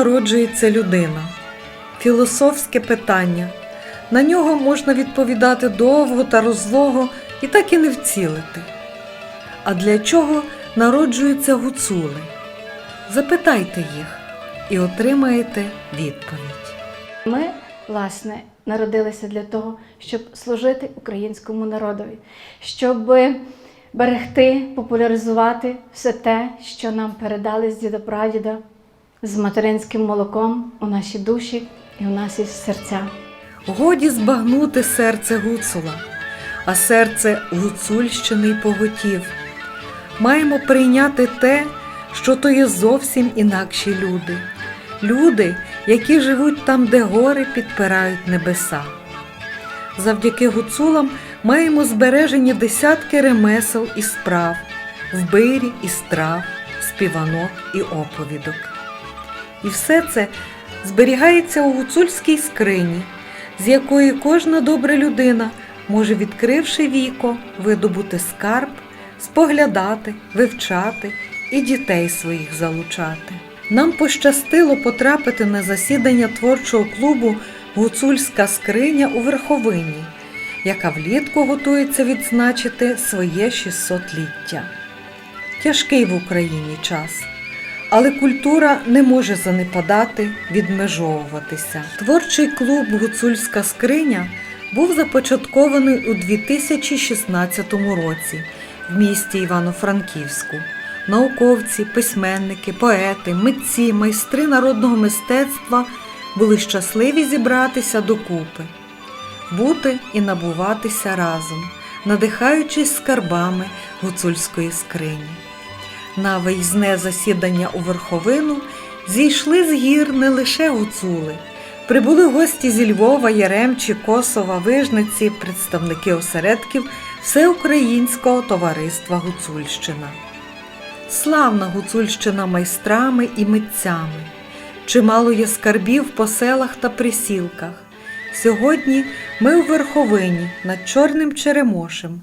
народжується людина? Філософське питання. На нього можна відповідати довго та розлого і так і не вцілити. А для чого народжуються гуцули? Запитайте їх і отримаєте відповідь. Ми, власне, народилися для того, щоб служити українському народові, щоб берегти, популяризувати все те, що нам передали з діда-прадіда, з материнським молоком у наші душі і у наші серця. Годі збагнути серце гуцула, а серце гуцульщини й поготів. Маємо прийняти те, що то є зовсім інакші люди. Люди, які живуть там, де гори підпирають небеса. Завдяки гуцулам маємо збережені десятки ремесел і справ, вбирі і страв, співанок і оповідок. І все це зберігається у гуцульській скрині, з якої кожна добра людина може, відкривши віко, видобути скарб, споглядати, вивчати і дітей своїх залучати. Нам пощастило потрапити на засідання творчого клубу Гуцульська скриня у Верховині, яка влітку готується відзначити своє 600-ліття. Тяжкий в Україні час. Але культура не може занепадати, відмежовуватися. Творчий клуб Гуцульська скриня був започаткований у 2016 році в місті Івано-Франківську. Науковці, письменники, поети, митці, майстри народного мистецтва були щасливі зібратися докупи, бути і набуватися разом, надихаючись скарбами гуцульської скрині. На виїзне засідання у верховину зійшли з гір не лише гуцули. Прибули гості зі Львова, Яремчі, Косова, Вижниці, представники осередків Всеукраїнського товариства Гуцульщина. Славна Гуцульщина майстрами і митцями. Чимало є скарбів по селах та присілках. Сьогодні ми у верховині над Чорним Черемошем.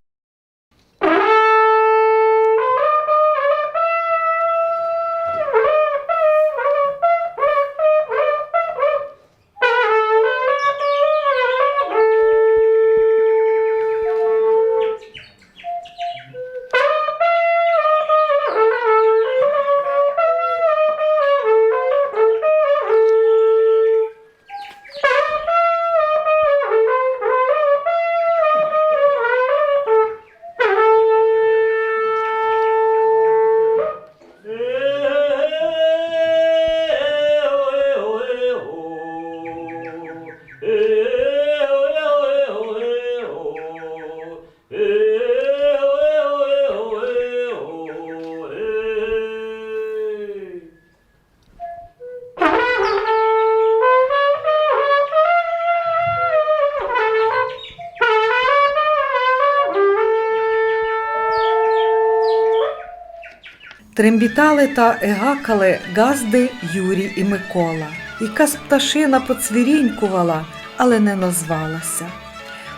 Трембітали та егакали газди Юрій і Микола. Якась пташина поцвірінькувала, але не назвалася.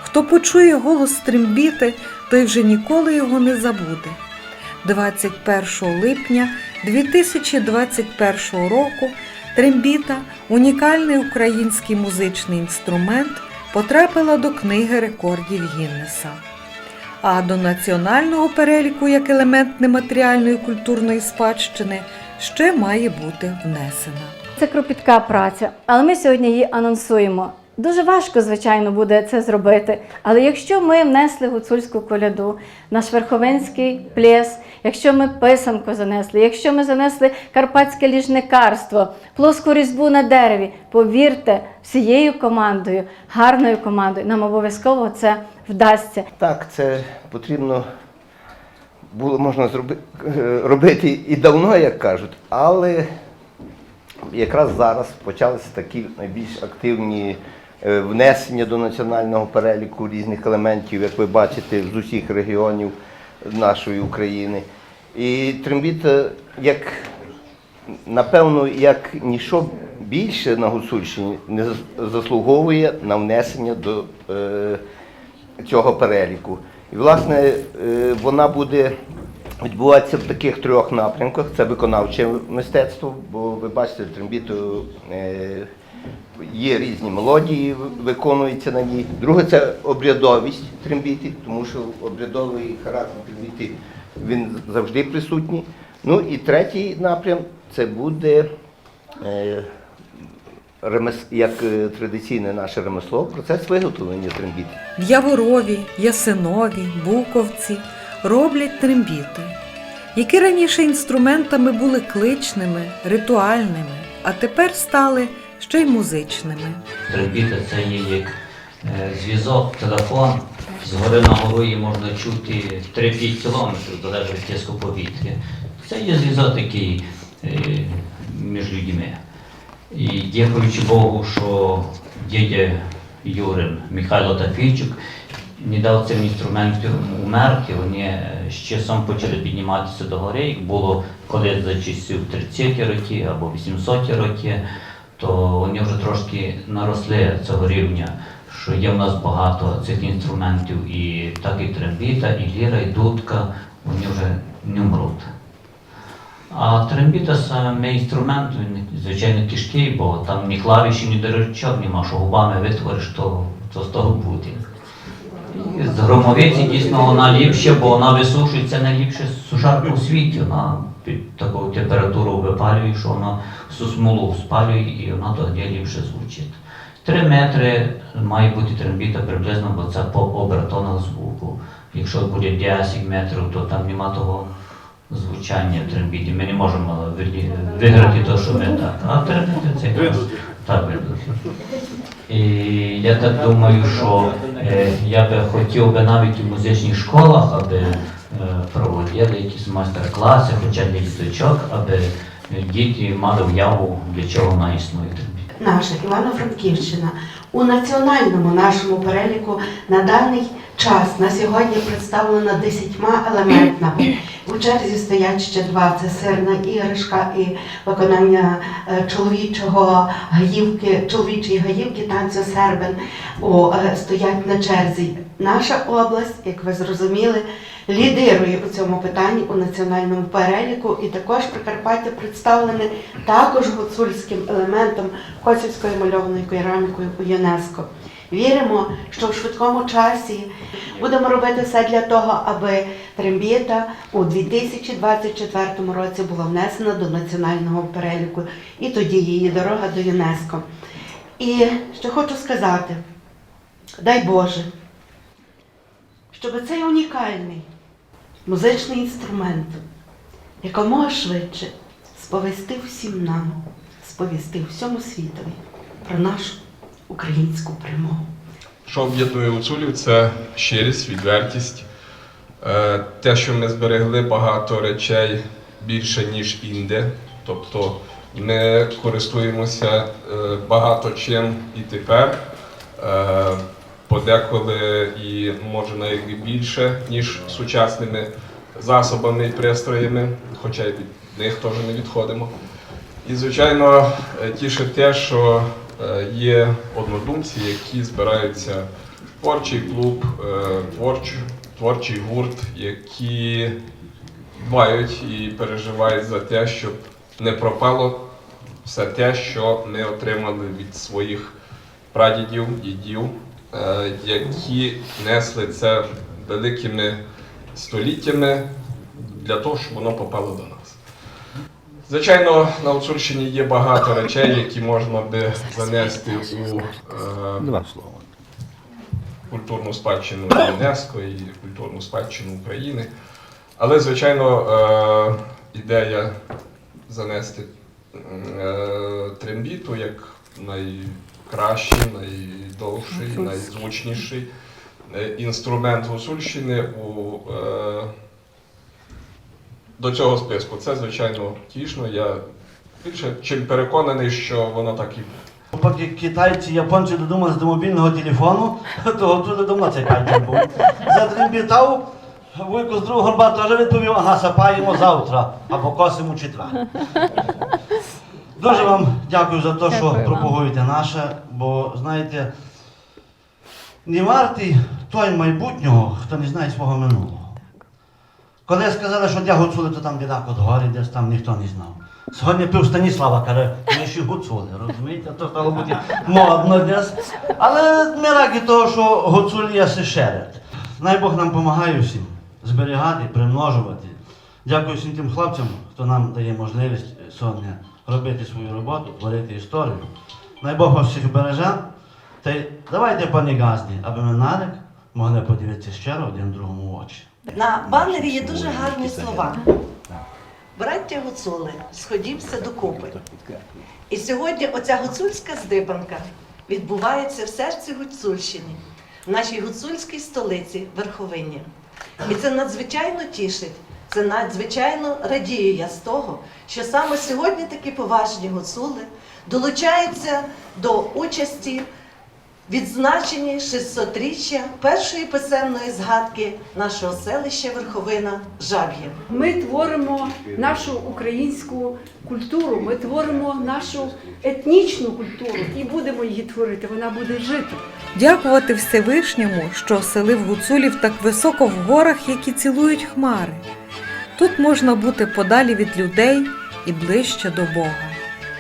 Хто почує голос трембіти, той вже ніколи його не забуде. 21 липня 2021 року трембіта, унікальний український музичний інструмент, потрапила до книги рекордів Гіннеса а до національного переліку як елемент нематеріальної культурної спадщини ще має бути внесена. Це кропітка праця, але ми сьогодні її анонсуємо. Дуже важко, звичайно, буде це зробити. Але якщо ми внесли гуцульську коляду, наш верховенський плес, якщо ми писанку занесли, якщо ми занесли карпатське ліжникарство, плоску різьбу на дереві, повірте, всією командою, гарною командою, нам обов'язково це вдасться. Так, це потрібно було можна зроби, е, робити і давно, як кажуть, але якраз зараз почалися такі найбільш активні внесення до національного переліку різних елементів, як ви бачите, з усіх регіонів нашої України. І трембіт, е, як напевно, як ніщо більше на Гуцульщині не заслуговує на внесення до е, цього переліку. І, власне, е, вона буде відбувається в таких трьох напрямках. Це виконавче мистецтво, бо ви бачите, трембіту е, є різні мелодії, виконуються на ній. Друге це обрядовість трембіти, тому що обрядовий характер трембіти він завжди присутній. Ну і третій напрям це буде е, як е, традиційне наше ремесло, процес виготовлення трембіти. В Яворові, Ясинові, Буковці роблять трембіти, які раніше інструментами були кличними, ритуальними, а тепер стали ще й музичними. Трембіта це є як е, зв'язок, телефон. З гори на гору можна чути 3-5 кілометрів, залежить тиску повітря. Це є зв'язок такий е, між людьми. І дякуючи Богу, що дядя Юрин Михайло Тафійчук не дав цим інструментам умерти. Вони е, з часом почали підніматися до гори. Як було коли за часів 30-ті роки або 800-ті роки, то вони вже трошки наросли цього рівня, що є в нас багато цих інструментів, і так і трембіта, і ліра, і дудка, вони вже не вмруть. А трембіта саме інструмент, він звичайно тяжкий, бо там ні клавіші, ні дирочок нема, що губами витвориш, то, то з того буде. З громовиці дійсно вона ліпше, бо вона висушується найліпше сушарка у світі. Вона під таку температуру випалює, що вона всю смолу спалює і вона тоді ліпше звучить. Три метри має бути трембіта приблизно, бо це по обертонах звуку. Якщо буде 10 метрів, то там нема того звучання в трембіті. Ми не можемо виграти те, що ми так. А трембіта це так ведуть. І я так думаю, що е, я би хотів би навіть у музичних школах, аби е, проводили якісь майстер-класи, хоча для діточок, аби діти мали уяву, для чого вона існує. наша Івано-Франківщина у національному нашому переліку на даний час на сьогодні представлена десятьма елементами. У черзі стоять ще два: це сирна іграшка і виконання е, чоловічого гаївки, чоловічої гаївки танцю сербен. О, е, стоять на черзі. Наша область, як ви зрозуміли, лідирує у цьому питанні у національному переліку, і також Прикарпаття представлене також гуцульським елементом косівською мальованою керамікою у ЮНЕСКО. Віримо, що в швидкому часі будемо робити все для того, аби трембіта у 2024 році була внесена до національного переліку, і тоді її дорога до ЮНЕСКо. І що хочу сказати, дай Боже, щоб цей унікальний музичний інструмент якомога швидше сповістив всім нам, сповістив всьому світові про нашу українську перемогу. Що об'єднує гуцулів, це щирість, відвертість. Е, Те, що ми зберегли багато речей більше, ніж інде. Тобто ми користуємося е, багато чим і тепер. Е, Подеколи і може навіть більше, ніж сучасними засобами і пристроями, хоча й від них теж не відходимо. І, звичайно, тішить те, що є однодумці, які збираються творчий клуб, е, творч, творчий гурт, які дбають і переживають за те, щоб не пропало все те, що ми отримали від своїх прадідів, дідів, е, які несли це великими століттями для того, щоб воно попало до нас. Звичайно, на Гуцульщині є багато речей, які можна би занести у е, культурну спадщину ЮНЕСКО і культурну спадщину України. Але, звичайно, е, ідея занести е, трембіту як найкращий, найдовший, найзвучніший е, інструмент Гуцульщини у, е, до цього списку. Це, звичайно, тішно. Я більше чим переконаний, що воно так і буде. Поки китайці, японці додумалися до мобільного телефону, то готові давно цей патент був. Затрембітав, Вуйко з другого горба теж відповів, ага, сапаємо завтра або косимо четвер. Дуже вам дякую за те, що пропагуєте наше, бо знаєте, не вартий той майбутнього, хто не знає свого минулого. Коли сказали, що для гуцули, то там бідак от горі, десь там ніхто не знав. Сьогодні пів Станіслава каже, ми ще гуцули, розумієте? То стало бути модно десь. Але ми раді того, що гуцулі є шерет. Най Бог нам допомагає всім зберігати, примножувати. Дякую всім тим хлопцям, хто нам дає можливість сьогодні робити свою роботу, творити історію. Най Бог вас всіх береже. Та й давайте, пані Газді, аби ми нарик могли подивитися щиро один другому в очі. На банері є дуже гарні слова. Браття гуцули, сходімося докупи. І сьогодні оця гуцульська здибанка відбувається в серці Гуцульщини, в нашій гуцульській столиці Верховині. І це надзвичайно тішить, це надзвичайно радію я з того, що саме сьогодні такі поважні гуцули долучаються до участі відзначенні 600-річчя першої писемної згадки нашого селища Верховина Жаб'є. Ми творимо нашу українську культуру, ми творимо нашу етнічну культуру і будемо її творити. Вона буде жити. Дякувати Всевишньому, що оселив гуцулів так високо в горах, які цілують хмари. Тут можна бути подалі від людей і ближче до Бога.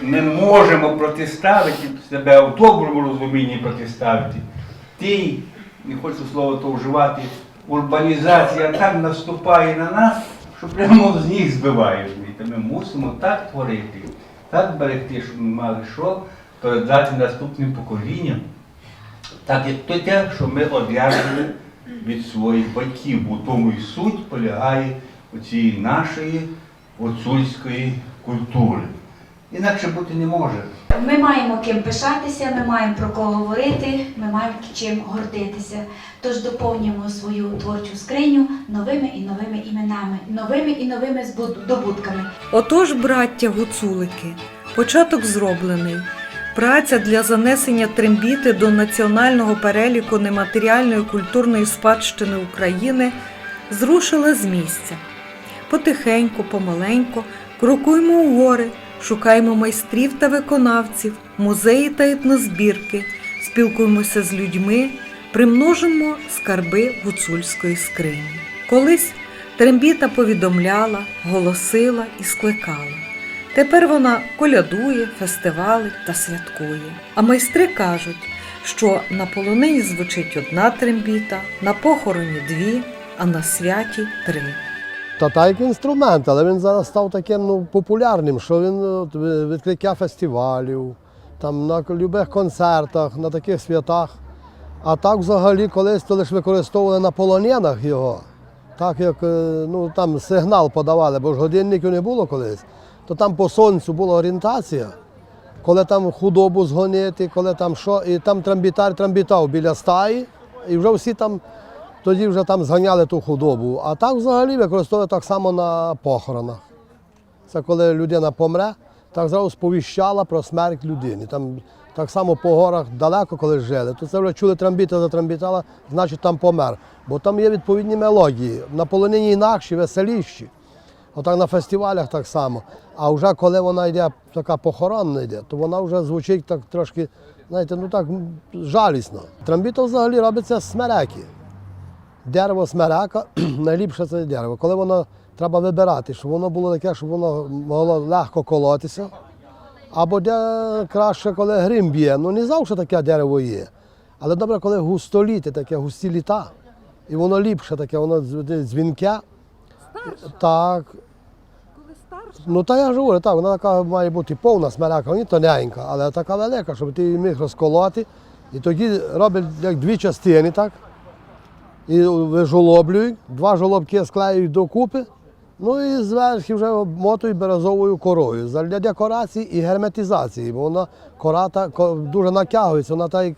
Не можемо протиставити себе в доброму розумінні протиставити. Ті, не хочу слово то вживати, урбанізація так наступає на нас, що прямо з збиває. розумієте. Ми мусимо так творити, так берегти, щоб ми мали що передати наступним поколінням. Так як те, що ми одержали від своїх батьків, бо тому і суть полягає у цій нашої гуцульської культури. Інакше бути не може. Ми маємо ким пишатися, ми маємо про кого говорити, ми маємо чим гордитися. Тож доповнюємо свою творчу скриню новими і новими іменами, новими і новими здобутками. Отож, браття гуцулики, початок зроблений. Праця для занесення трембіти до національного переліку нематеріальної культурної спадщини України зрушила з місця. Потихеньку, помаленьку крокуємо у гори, шукаємо майстрів та виконавців, музеї та етнозбірки, спілкуємося з людьми, примножимо скарби гуцульської скрині. Колись трембіта повідомляла, голосила і скликала. Тепер вона колядує, фестивалить та святкує. А майстри кажуть, що на полонині звучить одна трембіта, на похороні дві, а на святі три. Та так інструмент, але він зараз став таким ну, популярним, що він от, відкриття фестивалів, там, на любих концертах, на таких святах. А так взагалі колись то лише використовували на полоненах його, так як е, ну, там сигнал подавали, бо ж годинників не було колись, то там по сонцю була орієнтація, коли там худобу згонити, коли там що, і там трамбітар трамбітав біля стаї, і вже всі там тоді вже там зганяли ту худобу. А так взагалі використовують так само на похоронах. Це коли людина помре, так зразу сповіщала про смерть людини. Там так само по горах далеко, коли жили, то це вже чули трамбіта, затрамбітала, значить там помер. Бо там є відповідні мелодії. На полонині інакші, веселіші. Отак на фестивалях так само. А вже коли вона йде, така похоронна йде, то вона вже звучить так трошки, знаєте, ну так жалісно. Трамбіта взагалі робиться смереки. Дерево смерека найліпше це дерево. Коли воно треба вибирати, щоб воно було таке, щоб воно могло легко колотися. Або де краще, коли грим б'є. Ну не завжди таке дерево є. Але добре, коли густоліти, таке густі літа. І воно ліпше таке, воно дз- дзвінке. Так. Ну та я ж говорю, так, вона така має бути повна смерека, не тоненька, але така велика, щоб ти її міг розколоти. І тоді роблять як дві частини, так? І вижолоблюють, два жолобки склеюють докупи, ну і зверху вже обмотують березовою корою для декорації і герметизації, бо вона кора та, дуже натягується, вона так,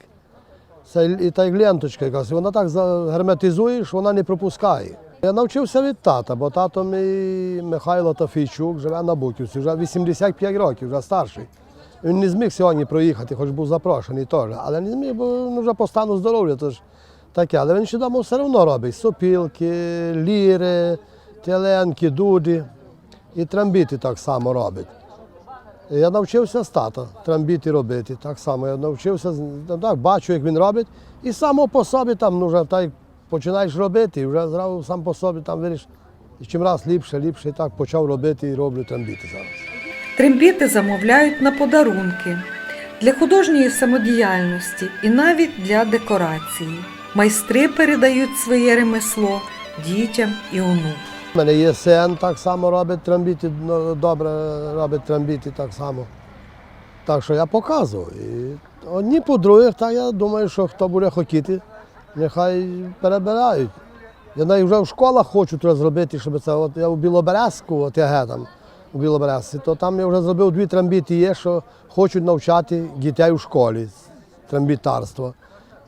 та як ленточка якась, вона так герметизує, що вона не пропускає. Я навчився від тата, бо тато мій Михайло Тафійчук живе на Буківці, вже 85 років, вже старший. Він не зміг сьогодні проїхати, хоч був запрошений теж, але не зміг, бо ну, вже по стану здоров'я. Тож таке. Але він ще вдома все одно робить сопілки, ліри, теленки, дуді і трамбіти так само робить. Я навчився з тата трамбіти робити. Так само я навчився, ну, так, бачу, як він робить. І само по собі там ну, вже так починаєш робити, і вже зразу сам по собі там виріш, І чим раз ліпше, ліпше і так почав робити і роблю трембіти зараз. Трембіти замовляють на подарунки для художньої самодіяльності і навіть для декорації. Майстри передають своє ремесло дітям і онукам. У мене є син, так само робить трембіти, ну, добре робить трембіти так само. Так що я показую. І одні по других, так я думаю, що хто буде хотіти, нехай перебирають. Я навіть вже в школах хочу це зробити, щоб це. От я у Білоберезку, от я там у Білоберезці, то там я вже зробив дві трембіти є, що хочуть навчати дітей у школі трембітарства.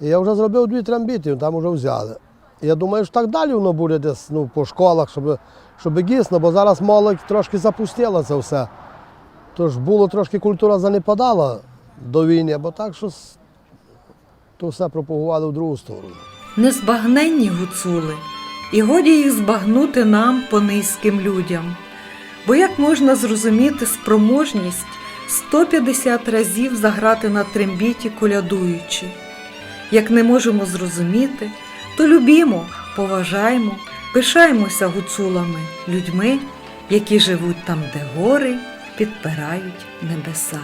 І я вже зробив дві трембіти, там вже взяли. Я думаю, що так далі воно буде десь ну, по школах, щоб, щоб дійсно, бо зараз молодь трошки запустила це все. Тож було трошки культура занепадала до війни, бо так що то все пропагували в другу сторону. Незбагненні гуцули, і годі їх збагнути нам понизьким людям. Бо як можна зрозуміти спроможність 150 разів заграти на трембіті колядуючи? Як не можемо зрозуміти, то любімо, поважаємо, пишаємося гуцулами, людьми, які живуть там, де гори підпирають небеса.